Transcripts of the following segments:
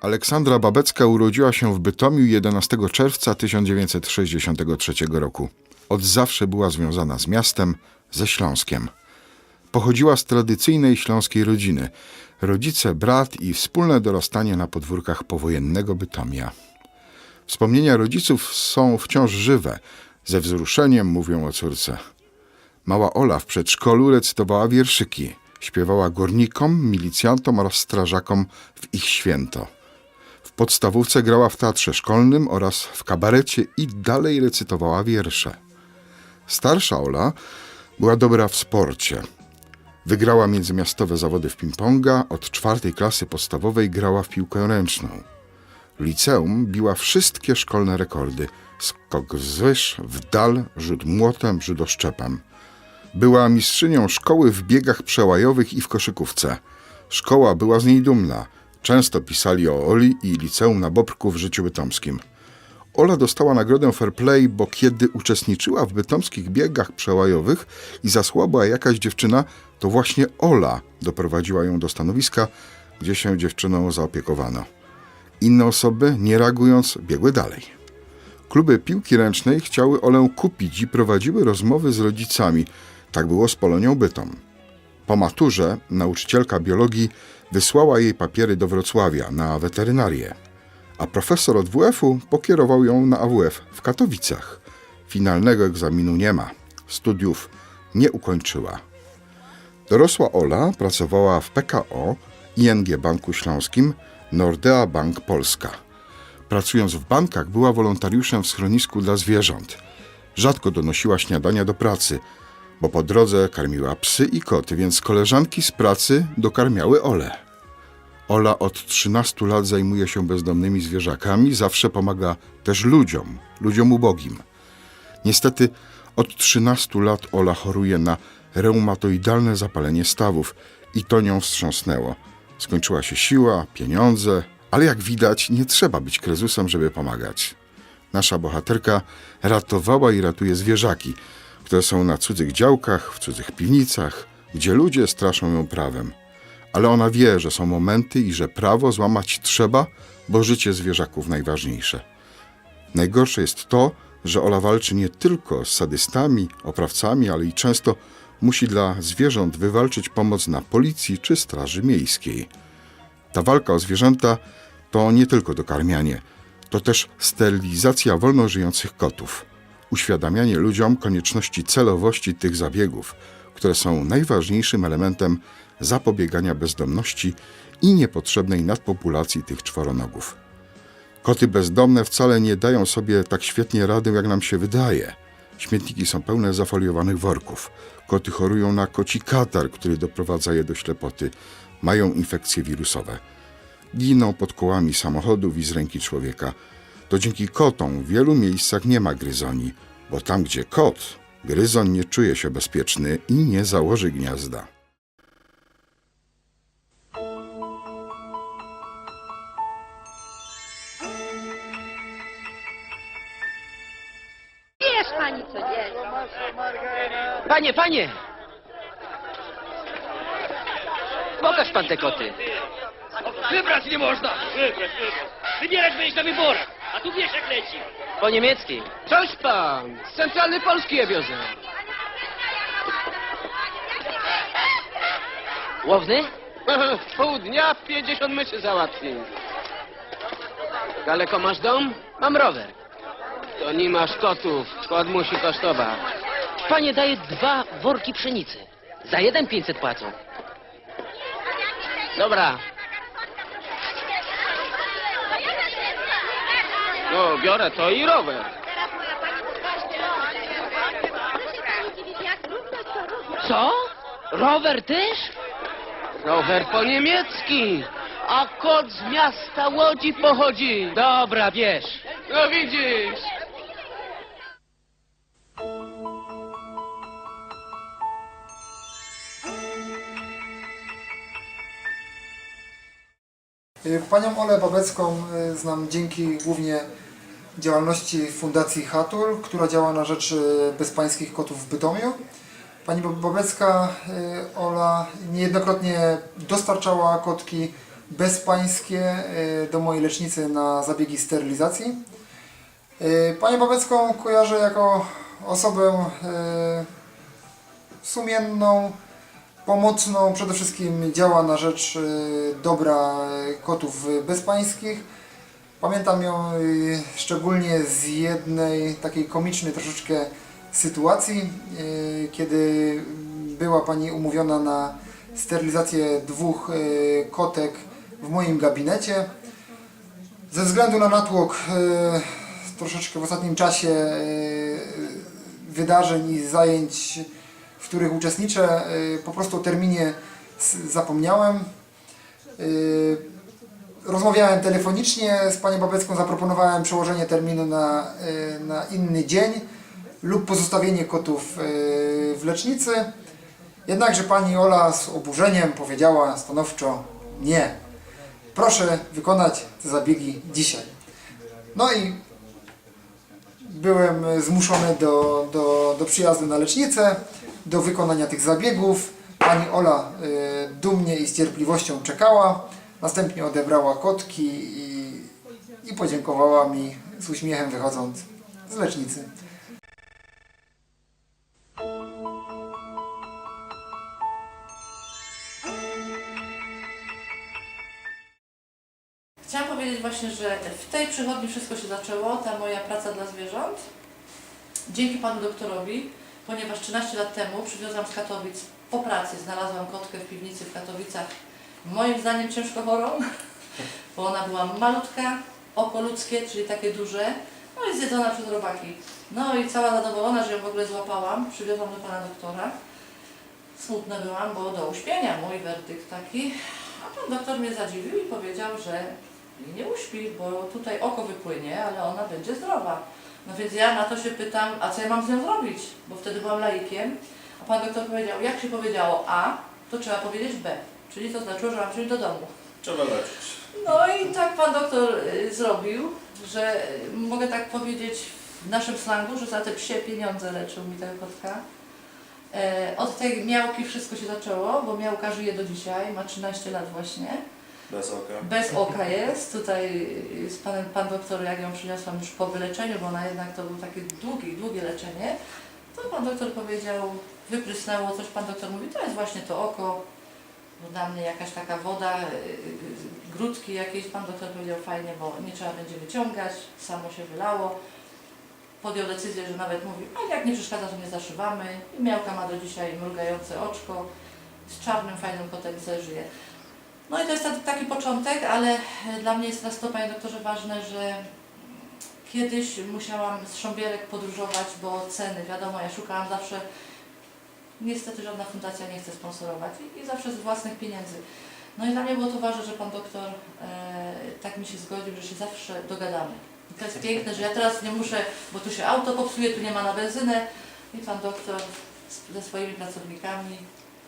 Aleksandra Babecka urodziła się w Bytomiu 11 czerwca 1963 roku. Od zawsze była związana z miastem, ze Śląskiem. Pochodziła z tradycyjnej śląskiej rodziny. Rodzice, brat i wspólne dorastanie na podwórkach powojennego Bytomia. Wspomnienia rodziców są wciąż żywe. Ze wzruszeniem mówią o córce. Mała Ola w przedszkolu recytowała wierszyki. Śpiewała górnikom, milicjantom oraz strażakom w ich święto. Podstawówce grała w teatrze szkolnym oraz w kabarecie i dalej recytowała wiersze. Starsza Ola była dobra w sporcie. Wygrała międzymiastowe zawody w ping-ponga, od czwartej klasy podstawowej grała w piłkę ręczną. Liceum biła wszystkie szkolne rekordy. Skok wzwyż, w dal, rzut młotem, rzut oszczepem. Była mistrzynią szkoły w biegach przełajowych i w koszykówce. Szkoła była z niej dumna. Często pisali o Oli i liceum na Bobrku w życiu bytomskim. Ola dostała nagrodę Fair Play, bo kiedy uczestniczyła w bytomskich biegach przełajowych i zasłabła jakaś dziewczyna, to właśnie Ola doprowadziła ją do stanowiska, gdzie się dziewczyną zaopiekowano. Inne osoby, nie reagując, biegły dalej. Kluby piłki ręcznej chciały Olę kupić i prowadziły rozmowy z rodzicami. Tak było z Polonią Bytom. Po maturze nauczycielka biologii wysłała jej papiery do Wrocławia na weterynarię, a profesor od WF-u pokierował ją na AWF w Katowicach. Finalnego egzaminu nie ma. Studiów nie ukończyła. Dorosła Ola pracowała w PKO, ING Banku Śląskim, Nordea Bank Polska. Pracując w bankach, była wolontariuszem w schronisku dla zwierząt. Rzadko donosiła śniadania do pracy, bo po drodze karmiła psy i koty, więc koleżanki z pracy dokarmiały Ole. Ola od 13 lat zajmuje się bezdomnymi zwierzakami, zawsze pomaga też ludziom, ludziom ubogim. Niestety od 13 lat Ola choruje na reumatoidalne zapalenie stawów i to nią wstrząsnęło. Skończyła się siła, pieniądze, ale jak widać nie trzeba być krezusem, żeby pomagać. Nasza bohaterka ratowała i ratuje zwierzaki, które są na cudzych działkach, w cudzych piwnicach, gdzie ludzie straszą ją prawem. Ale ona wie, że są momenty i że prawo złamać trzeba, bo życie zwierzaków najważniejsze. Najgorsze jest to, że Ola walczy nie tylko z sadystami, oprawcami, ale i często musi dla zwierząt wywalczyć pomoc na policji czy straży miejskiej. Ta walka o zwierzęta to nie tylko dokarmianie, to też sterylizacja wolno żyjących kotów, uświadamianie ludziom konieczności celowości tych zabiegów, które są najważniejszym elementem zapobiegania bezdomności i niepotrzebnej nadpopulacji tych czworonogów. Koty bezdomne wcale nie dają sobie tak świetnie rady, jak nam się wydaje. Śmietniki są pełne zafoliowanych worków. Koty chorują na koci katar, który doprowadza je do ślepoty. Mają infekcje wirusowe. Giną pod kołami samochodów i z ręki człowieka. To dzięki kotom w wielu miejscach nie ma gryzoni, bo tam, gdzie kot, gryzon nie czuje się bezpieczny i nie założy gniazda. Wiesz pani codziennie. Panie, panie! Pokaż pan te koty. Wybrać nie można! Wybierać będziesz na wyborach, a tu wiesz jak leci. Po niemiecki. Coś pan! Z centralnej Polski je wiozę. Łowny? W pół dnia 50 myszy załatwi. Daleko masz dom? Mam rower. To nie masz kotów. Kot musi kosztować. Panie daje dwa worki pszenicy. Za jeden 500 płacą. Dobra. No, biorę to i rower. Co? Rower też? Rower po niemiecki. A kot z miasta Łodzi pochodzi. Dobra, wiesz. No widzisz. Y, Panią Olę Babecką y, znam dzięki głównie działalności Fundacji Hatul, która działa na rzecz y, bezpańskich kotów w Bytomiu. Pani Bo- Babecka, y, Ola niejednokrotnie dostarczała kotki bezpańskie y, do mojej lecznicy na zabiegi sterylizacji. Panią Babecką kojarzę jako osobę sumienną, pomocną, przede wszystkim działa na rzecz dobra kotów bezpańskich. Pamiętam ją y, szczególnie z jednej takiej komicznej troszeczkę sytuacji, y, kiedy była Pani umówiona na sterylizację dwóch y, kotek w moim gabinecie. Ze względu na natłok troszeczkę w ostatnim czasie wydarzeń i zajęć, w których uczestniczę, po prostu o terminie zapomniałem. Rozmawiałem telefonicznie z Panią Babecką, zaproponowałem przełożenie terminu na, y, na inny dzień lub pozostawienie kotów y, w lecznicy. Jednakże Pani Ola z oburzeniem powiedziała stanowczo nie. Proszę wykonać te zabiegi dzisiaj. No i byłem zmuszony do, do, do przyjazdu na lecznicę, do wykonania tych zabiegów. Pani Ola y, dumnie i z cierpliwością czekała. Następnie odebrała kotki i, i podziękowała mi z uśmiechem wychodząc z lecznicy. Chciałam powiedzieć właśnie, że w tej przychodni wszystko się zaczęło, ta moja praca dla zwierząt. Dzięki panu doktorowi, ponieważ 13 lat temu przywiozłam z Katowic po pracy, znalazłam kotkę w piwnicy w Katowicach, moim zdaniem ciężko chorą, bo ona była malutka, oko ludzkie, czyli takie duże, no i zjedzona przez robaki. No i cała zadowolona, że ją w ogóle złapałam, przywiozłam do pana doktora. Smutna byłam, bo do uśpienia mój werdykt taki. A pan doktor mnie zadziwił i powiedział, że nie uśpi, bo tutaj oko wypłynie, ale ona będzie zdrowa. No więc ja na to się pytam, a co ja mam z nią zrobić? Bo wtedy byłam laikiem. A pan doktor powiedział, jak się powiedziało A, to trzeba powiedzieć B. Czyli to znaczyło, że mam wziąć do domu. Trzeba leczyć. No i tak pan doktor y, zrobił, że y, mogę tak powiedzieć w naszym slangu, że za te psie pieniądze leczył mi ta kotka. E, od tej miałki wszystko się zaczęło, bo miałka żyje do dzisiaj, ma 13 lat właśnie. Bez oka. Bez oka jest. Tutaj z panem, pan doktor, jak ją przyniosłam już po wyleczeniu, bo ona jednak to było takie długie, długie leczenie, to pan doktor powiedział, wyprysnęło coś, pan doktor mówi, to jest właśnie to oko, bo dla mnie jakaś taka woda, yy, grudki jakieś, pan doktor powiedział fajnie, bo nie trzeba będzie wyciągać, samo się wylało. Podjął decyzję, że nawet mówi, a jak nie przeszkadza, to nie zaszywamy. I miałka ma do dzisiaj mrugające oczko, z czarnym, fajnym kotem żyje. No i to jest ta- taki początek, ale e, dla mnie jest teraz to, panie doktorze, ważne, że kiedyś musiałam z Sząbierek podróżować, bo ceny, wiadomo, ja szukałam zawsze, niestety żadna fundacja nie chce sponsorować i, i zawsze z własnych pieniędzy. No i dla mnie było to ważne, że pan doktor e, tak mi się zgodził, że się zawsze dogadamy. I to jest piękne, że ja teraz nie muszę, bo tu się auto popsuje, tu nie ma na benzynę i pan doktor z, ze swoimi pracownikami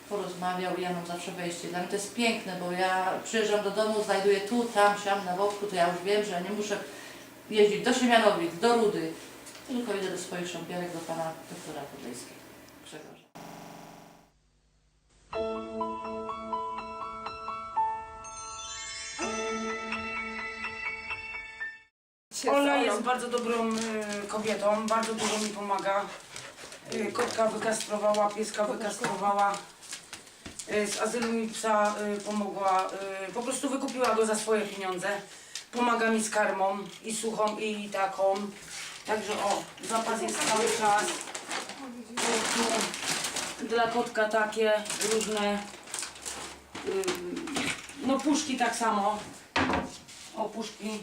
porozmawiał i ja mam zawsze wejście. Dla mnie to jest piękne, bo ja przyjeżdżam do domu, znajduję tu, tam, siam, na wokół, to ja już wiem, że nie muszę jeździć do Siemianowic, do Rudy, tylko idę do swoich szambierek, do pana doktora Podlejskiego. Ola jest bardzo dobrą y, kobietą, bardzo dużo mi pomaga. Y, kotka wykastrowała, pieska wykastrowała. Y, z azylu mi psa y, pomogła, y, po prostu wykupiła go za swoje pieniądze. Pomaga mi z karmą i suchą i taką. Także o, zapas jest cały czas. Tu, tu, dla kotka takie różne. no puszki tak samo. O puszki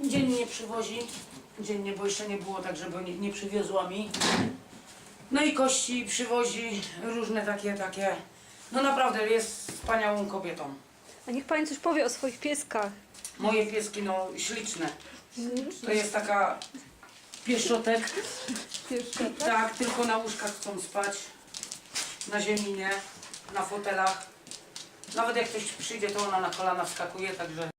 Dziennie przywozi. Dziennie, bo jeszcze nie było tak, żeby nie, nie przywiozła mi. No i kości przywozi różne takie, takie. No naprawdę jest wspaniałą kobietą. A niech Pani coś powie o swoich pieskach. Moje pieski, no śliczne. To jest taka pieszotek. Tak, tylko na łóżkach chcą spać. Na ziemi nie, na fotelach. Nawet jak ktoś przyjdzie, to ona na kolana wskakuje, także...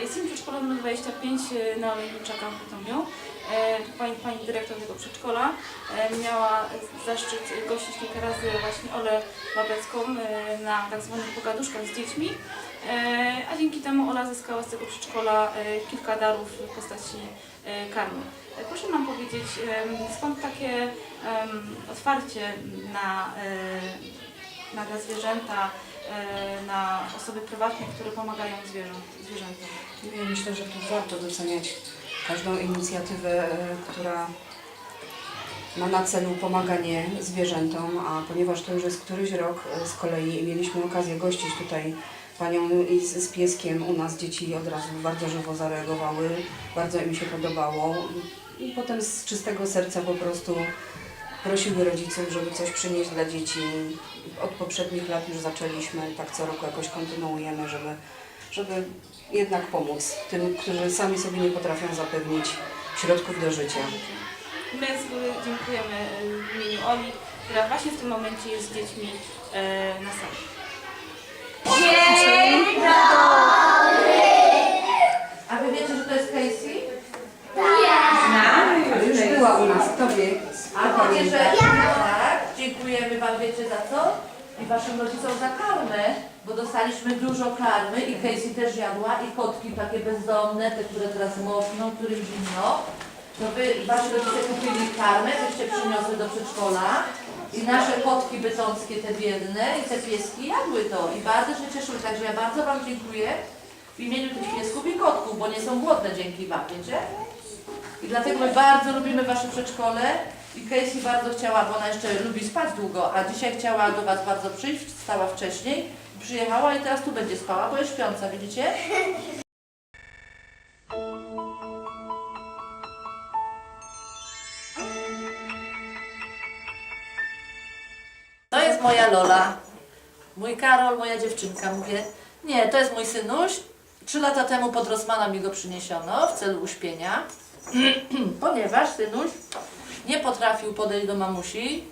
Jestem już przedszkolu nr 25 e, na Alei Wilczaka w Bytomiu. E, Pani, pani dyrektor tego przedszkola e, miała zaszczyt gościć kilka razy właśnie Olę Babecką e, na tak zwanych pogaduszkach z dziećmi. A dzięki temu Ola zyskała z tego przedszkola kilka darów w postaci karmy. Proszę nam powiedzieć, skąd takie otwarcie na, na zwierzęta, na osoby prywatne, które pomagają zwierzętom? Ja myślę, że tu warto doceniać każdą inicjatywę, e, która ma na celu pomaganie zwierzętom, a ponieważ to już jest któryś rok e, z kolei mieliśmy okazję gościć tutaj panią z, z pieskiem u nas, dzieci od razu bardzo żywo zareagowały, bardzo im się podobało i potem z czystego serca po prostu prosiły rodziców, żeby coś przynieść dla dzieci. Od poprzednich lat już zaczęliśmy, tak co roku jakoś kontynuujemy, żeby, żeby jednak pomóc tym, którzy sami sobie nie potrafią zapewnić środków do życia. My z góry dziękujemy e, w imieniu Oli, która właśnie w tym momencie jest z dziećmi e, na sali. A wy wiecie, że to jest Casey? Ale już była u nas, kto wie? A wiecie, że tak, dziękujemy Wam, wiecie za co? Waszym rodzicom za karmę, bo dostaliśmy dużo karmy i Casey też jadła i kotki takie bezdomne, te, które teraz mokną, którym zimno. To Wy, Wasi rodzice kupili karmę, wyście przyniosły do przedszkola i nasze kotki bytomskie, te biedne i te pieski jadły to i bardzo się cieszyły, także ja bardzo Wam dziękuję w imieniu tych piesków i kotków, bo nie są głodne dzięki Wam, wiecie? I dlatego my bardzo lubimy Wasze przedszkole i Casey bardzo chciała, bo ona jeszcze lubi spać długo, a dzisiaj chciała do Was bardzo przyjść, wstała wcześniej, przyjechała i teraz tu będzie spała, bo jest śpiąca, widzicie? To jest moja Lola, mój Karol, moja dziewczynka. Mówię, nie, to jest mój synuś. Trzy lata temu pod Rosmana mi go przyniesiono w celu uśpienia, ponieważ synuś nie potrafił podejść do mamusi,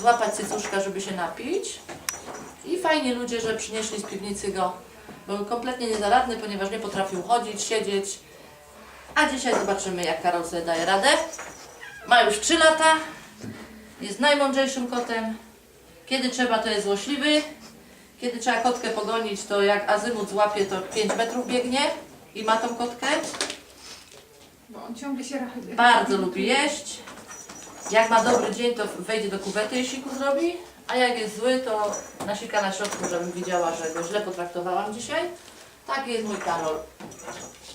złapać cycuszka, żeby się napić. I fajni ludzie, że przynieśli z piwnicy go. Był kompletnie niezaradny, ponieważ nie potrafił chodzić, siedzieć. A dzisiaj zobaczymy, jak Karol sobie daje radę. Ma już 3 lata, jest najmądrzejszym kotem. Kiedy trzeba, to jest złośliwy. Kiedy trzeba kotkę pogonić, to jak azymut złapie, to 5 metrów biegnie i ma tą kotkę. Bo on ciągle się rachuje. Bardzo lubi jeść. Jak ma dobry dzień, to wejdzie do kuwety i siku zrobi. A jak jest zły, to nasika na środku, żebym widziała, że go źle potraktowałam dzisiaj. Taki jest mój Karol.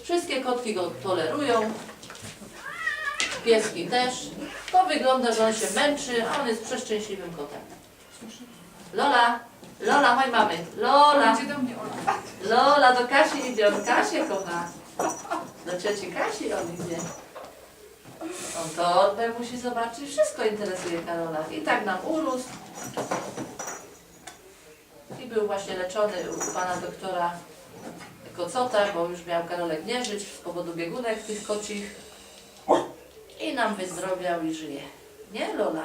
Wszystkie kotki go tolerują. Pieski też. To wygląda, że on się męczy, a on jest przeszczęśliwym kotem. Lola, Lola, chodź mamy. Lola, Idzie do mnie Ola. Lola, do Kasi idzie, on Kasię kocha. Do cioci Kasi on idzie. On torbę musi zobaczyć, wszystko interesuje Karola. I tak nam urósł. I był właśnie leczony u pana doktora Kocota, bo już miał Karolek nie żyć z powodu biegunek tych kocich. I nam wyzdrowiał i żyje. Nie Lola?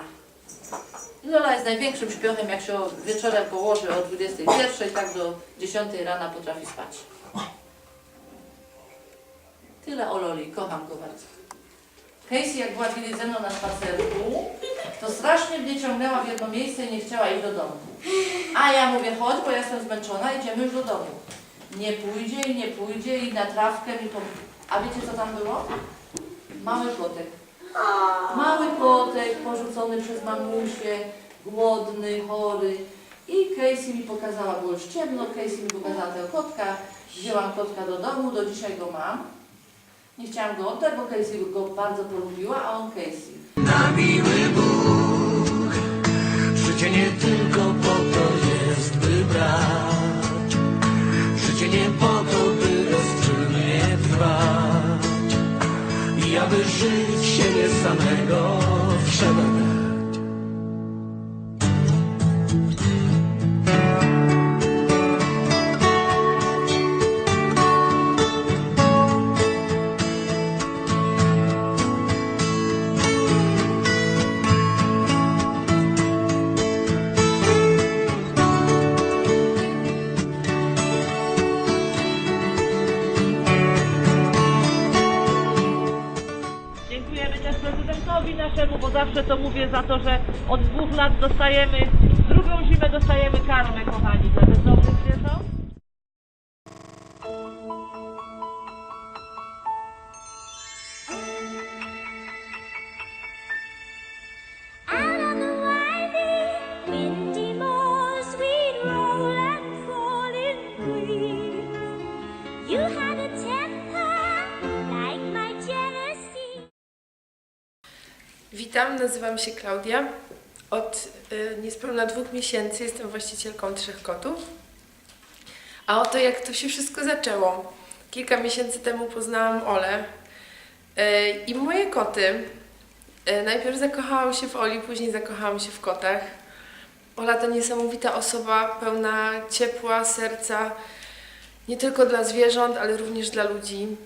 Lola jest największym śpiochem, jak się wieczorem położy o 21, tak do 10 rana potrafi spać. Tyle o Loli, kocham go bardzo. Casey, jak była kiedyś ze mną na spacerku, to strasznie mnie ciągnęła w jedno miejsce i nie chciała iść do domu. A ja mówię, chodź, bo ja jestem zmęczona, idziemy już do domu. Nie pójdzie i nie pójdzie i na trawkę mi pom... A wiecie co tam było? Mały kotek. Mały kotek porzucony przez mamusię, głodny, chory. I Casey mi pokazała, było już ciemno, Casey mi pokazała tego kotka. Wzięłam kotka do domu, do dzisiaj go mam. Nie chciałam go oddać, bo Casey go bardzo polubiła, a on Casey. Życie nie tylko po to jest, by brać. Życie nie po to, by bezczynnie trwać. I aby żyć siebie samego trzeba zawsze to mówię za to, że od dwóch lat dostajemy, drugą zimę dostajemy karmę, kochani, nazywam się Klaudia. Od y, niespełna dwóch miesięcy jestem właścicielką trzech kotów. A oto jak to się wszystko zaczęło. Kilka miesięcy temu poznałam Olę y, i moje koty. Y, najpierw zakochałam się w Oli, później zakochałam się w kotach. Ola to niesamowita osoba, pełna ciepła serca, nie tylko dla zwierząt, ale również dla ludzi.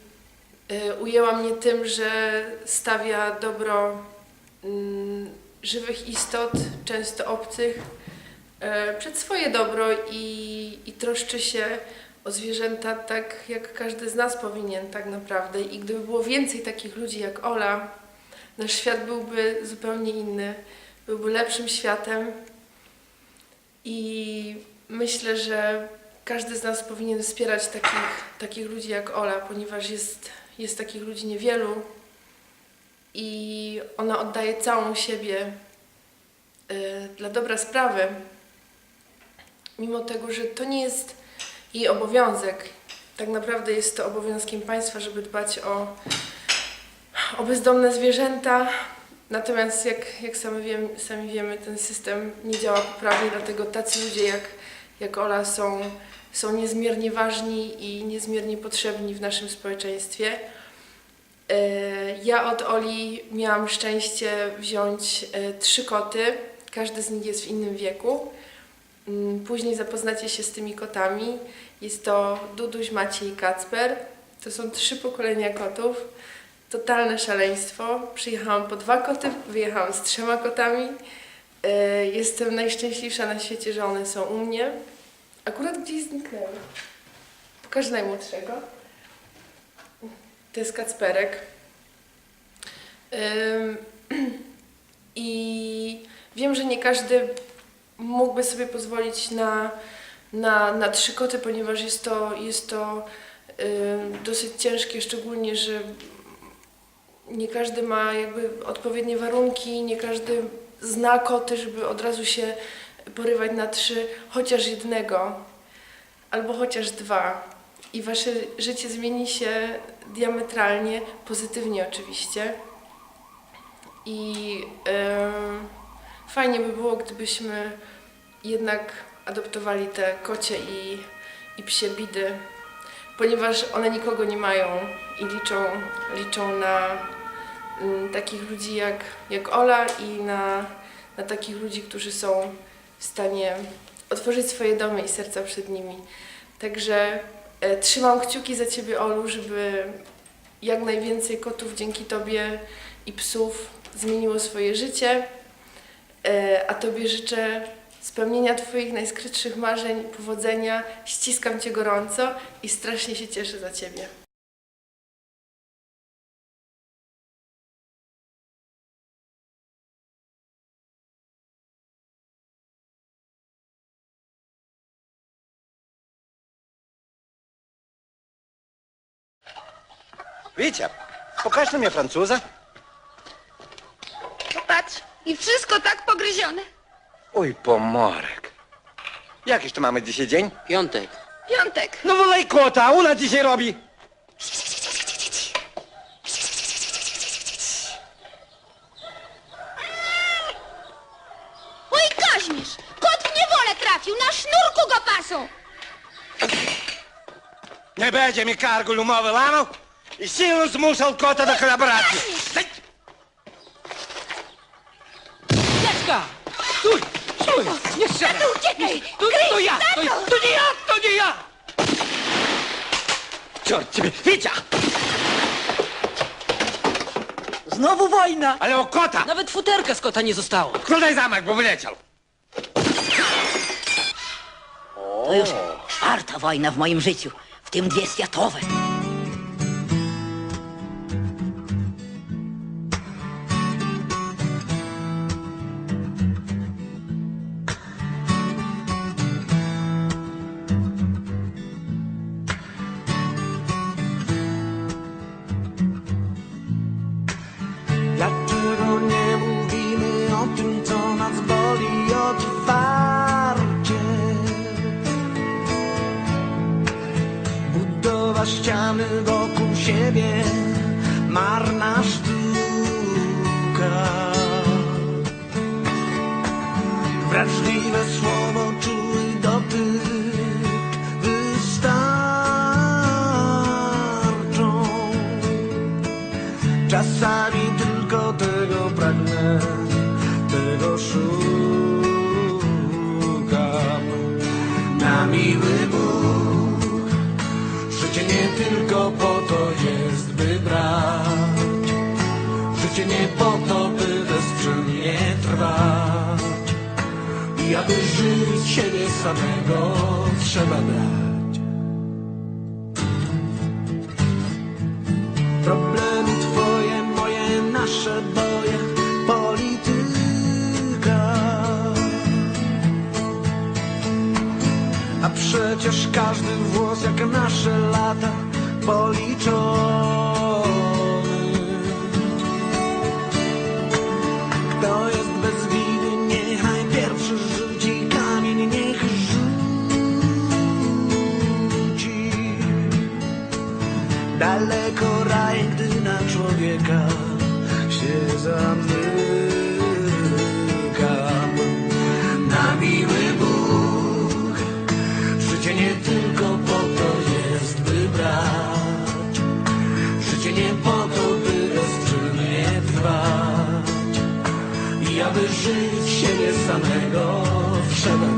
Y, Ujęła mnie tym, że stawia dobro żywych istot, często obcych, e, przed swoje dobro i, i troszczy się o zwierzęta tak, jak każdy z nas powinien tak naprawdę. I gdyby było więcej takich ludzi jak Ola, nasz świat byłby zupełnie inny, byłby lepszym światem i myślę, że każdy z nas powinien wspierać takich, takich ludzi jak Ola, ponieważ jest, jest takich ludzi niewielu i ona oddaje całą siebie y, dla dobra sprawy, mimo tego, że to nie jest jej obowiązek. Tak naprawdę jest to obowiązkiem państwa, żeby dbać o, o bezdomne zwierzęta. Natomiast jak, jak sami, wiem, sami wiemy, ten system nie działa poprawnie, dlatego tacy ludzie jak, jak Ola są, są niezmiernie ważni i niezmiernie potrzebni w naszym społeczeństwie. E, Ja od Oli miałam szczęście wziąć e, trzy koty. Każdy z nich jest w innym wieku. Mm, Później zapoznacie się z tymi kotami. Jest to Duduś, Maciej i Kacper. To są trzy pokolenia kotów. Totalne szaleństwo. Przyjechałam po dwa koty, wyjechałam z trzema kotami. E, Jestem najszczęśliwsza na świecie, że one są u mnie. Akurat gdzieś zniknęły. Pokażę najmłodszego. To jest Kacperek. I wiem, że nie każdy mógłby sobie pozwolić na, na, na trzy koty, ponieważ jest to, jest to dosyć ciężkie, szczególnie, że nie każdy ma jakby odpowiednie warunki, nie każdy zna koty, żeby od razu się porywać na trzy, chociaż jednego albo chociaż dwa i wasze życie zmieni się diametralnie, pozytywnie oczywiście. I em, fajnie by było, gdybyśmy jednak adoptowali te kocie i, i psie bidy, ponieważ one nikogo nie mają i liczą, liczą na mm, takich ludzi jak, jak Ola i na, na takich ludzi, którzy są w stanie otworzyć swoje domy i serca przed nimi. Także trzymam kciuki za Ciebie, Olu, żeby jak najwięcej kotów dzięki Tobie i psów zmieniło swoje życie. E, a Tobie życzę spełnienia Twoich najskrytszych marzeń, powodzenia. Ściskam Cię gorąco i strasznie się cieszę za Ciebie. Wiecie, pokaż mnie Francuza. Popatrz, i wszystko tak pogryzione. Oj, pomorek. Jakiż to mamy dzisiaj dzień? Piątek. Piątek. No wolej kota, ona dzisiaj robi. Oj, Kaźmierz, kot w niewolę trafił, na sznurku go pasą. Nie będzie mi kargu lumowy lamał? I siłą zmuszał kota do kolaboracji. Teczka! Stój! Stój! Nie strzelaj! Tato, uciekaj! To, to ja! To, to nie ja! To nie ja! Czort ciebie, Wicia! Znowu wojna! Ale o kota! Nawet futerka z kota nie zostało. Kródaj zamek, bo wyleciał. To już czwarta wojna w moim życiu, w tym dwie światowe. marna sztuka. Wrażliwe słowo, czuły dotyk wystarczą. Czasami tylko tego pragnę, tego szukam. Na miły Bóg, życie nie tylko po życie nie po to, by bezczynnie trwać. I aby żyć siebie samego trzeba brać. Problemy twoje, moje, nasze boje Polityka. A przecież każdy włos jak nasze lata policzą. شدم.